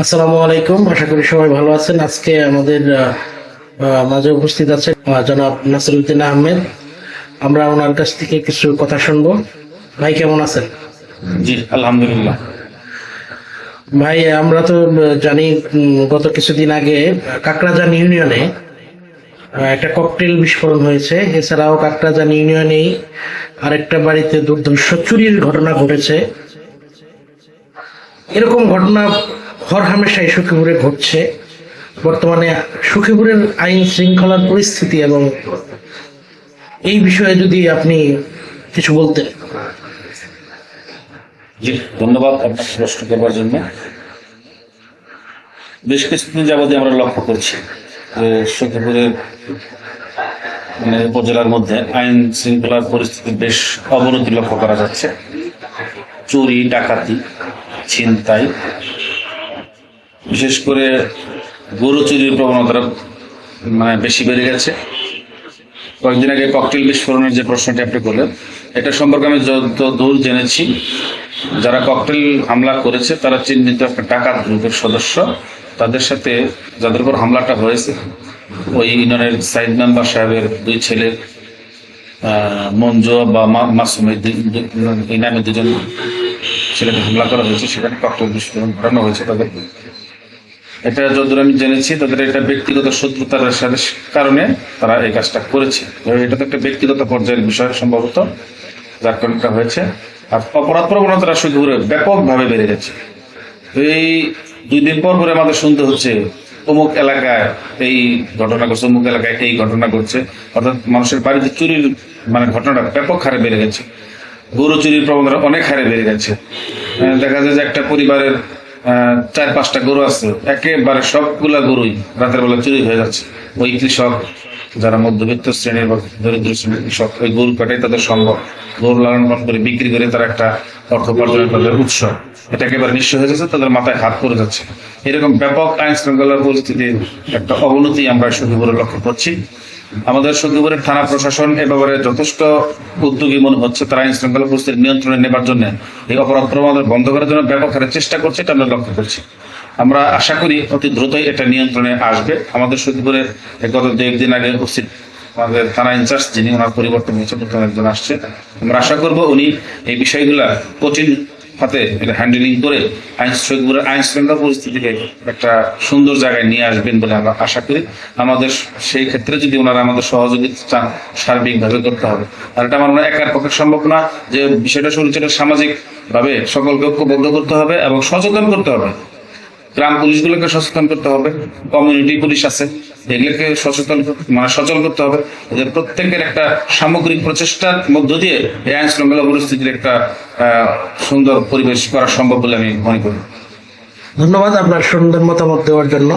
আসসালামু আলাইকুম। আশা করি সবাই ভালো আছেন। আজকে আমাদের মাঝে উপস্থিত আছে জনাব নাসিরুদ্দিন আহমেদ। আমরা ওনার কাছ থেকে কিছু কথা শুনব। ভাই কেমন আছেন? জি আলহামদুলিল্লাহ। ভাই আমরা তো জানি গত কিছুদিন আগে কাকরাজান ইউনিয়নে একটা ককটেল বিস্ফোরণ হয়েছে। এছাড়াও কাকরাজান ইউনিয়নেই আরেকটা বাড়িতে দুর্ধর্ষ চুরির ঘটনা ঘটেছে। এরকম ঘটনা হর হামেশাই সুখীপুরে ঘটছে। বর্তমানে সুখীপুরের আইন শৃঙ্খলার পরিস্থিতি এবং এই বিষয়ে যদি আপনি কিছু বলতেন। জি, ধন্যবাদ আপনার প্রশ্ন করবার জন্য। বেশ কিছুদিন যাবতীয় আমরা লক্ষ্য করছি যে সখীপুরের মানে উপজেলার মধ্যে আইন শৃঙ্খলার পরিস্থিতি বেশ অবনতি লক্ষ্য করা যাচ্ছে। চুরি, ডাকাতি, ছিনতাই বিশেষ করে গরু চুরির প্রবণতাটা মানে বেশি বেড়ে গেছে। কয়েকদিন আগে ককটেল বিস্ফোরণের যে প্রশ্নটি আপনি করলেন, এটা সম্পর্কে আমি যত দূর জেনেছি, যারা ককটেল হামলা করেছে, তারা চিহ্নিত একটা ডাকাত গ্রুপের সদস্য। তাদের সাথে যাদের উপর হামলাটা হয়েছে, ওই ইউনিয়নের সাইড মেম্বার সাহেবের দুই ছেলের মঞ্জু বা মা- মাসুম এই দুই- দুই- এই নামে দুজন ছেলেকে হামলা করা হয়েছে। সেখানে ককটেল বিস্ফোরণ ঘটানো হয়েছে তাদের। এটা যতদূর আমি জেনেছি, তাদের এটা ব্যক্তিগত শত্রুতার সাথে কারণে তারা এই কাজটা করেছে। এটা তো একটা ব্যক্তিগত পর্যায়ের বিষয় সম্ভবত, যার কারণটা হয়েছে। আর অপরাধ প্রবণতাটা শুধু ব্যাপকভাবে বেড়ে গেছে। এই দুই দিন পর পরে আমাদের শুনতে হচ্ছে, অমুক এলাকায় এই ঘটনা ঘটছে, অমুক এলাকায় এই ঘটনা ঘটছে। অর্থাৎ মানুষের বাড়িতে চুরির মানে ঘটনাটা ব্যাপক হারে বেড়ে গেছে। গরু চুরির প্রবণতা অনেক হারে বেড়ে গেছে। দেখা যায় যে একটা পরিবারের চার পাঁচটা গরু আছে। একেবারে সবগুলা গরুই রাতের বেলা চুরি হয়ে যাচ্ছে। ওই কৃষক, যারা মধ্যবিত্ত শ্রেণির বা দরিদ্র শ্রেণির কৃষক, ওই গরু কাটাই তাদের সম্ভব। গরু লালন পালন করে বিক্রি করে তারা একটা অর্থ উপার্জনের তাদের উৎস। এটা একেবারে নিঃস্ব হয়ে যাচ্ছে, তাদের মাথায় হাত পড়ে যাচ্ছে। এরকম ব্যাপক আইন শৃঙ্খলার পরিস্থিতির একটা অবনতি আমরা সখীপুরে লক্ষ্য করছি। আমাদের সখীপুরের থানা প্রশাসন এ ব্যাপারে যথেষ্ট উদ্যোগী মনে হচ্ছে। তারা আইন শৃঙ্খলা পরিস্থিতি নিয়ন্ত্রণে নেবার জন্য এই অপরাধ প্রমাণ বন্ধ করার জন্য ব্যাপক হারে চেষ্টা করছে, এটা আমরা লক্ষ্য করছি। আমরা আশা করি অতি দ্রুতই এটা নিয়ন্ত্রণে আসবে। আমাদের সখীপুরের গত দু একদিন আগে উপস্থিত আমাদের থানা ইনচার্জ যিনি ওনার পরিবর্তন হয়েছে একজন আসছে, আমরা আশা করব উনি এই বিষয়গুলা কঠিন হাতে এটা হ্যান্ডেলিং করে আইন সখীপুরের আইন শৃঙ্খলা পরিস্থিতিকে একটা সুন্দর জায়গায় নিয়ে আসবেন বলে আমরা আশা করি। আমাদের সেই ক্ষেত্রে যদি ওনারা আমাদের সহযোগিতা চান, সার্বিকভাবে করতে হবে। আর এটা আমার মনে একার পক্ষে সম্ভব না যে বিষয়টা শুরু সামাজিক ভাবে সকলকে ঐক্যবদ্ধ করতে হবে এবং সচেতন করতে হবে। গ্রাম পুলিশগুলোকে সচেতন করতে হবে কমিউনিটি পুলিশ আছে, এগুলোকে সচেতন মানে সচল করতে হবে, এদের প্রত্যেকের একটা সামগ্রিক প্রচেষ্টার মধ্য দিয়ে এই আইন শৃঙ্খলা পরিস্থিতির একটা সুন্দর পরিবেশ করা সম্ভব বলে আমি মনে করি। ধন্যবাদ আপনার সুন্দর মতামত দেওয়ার জন্য।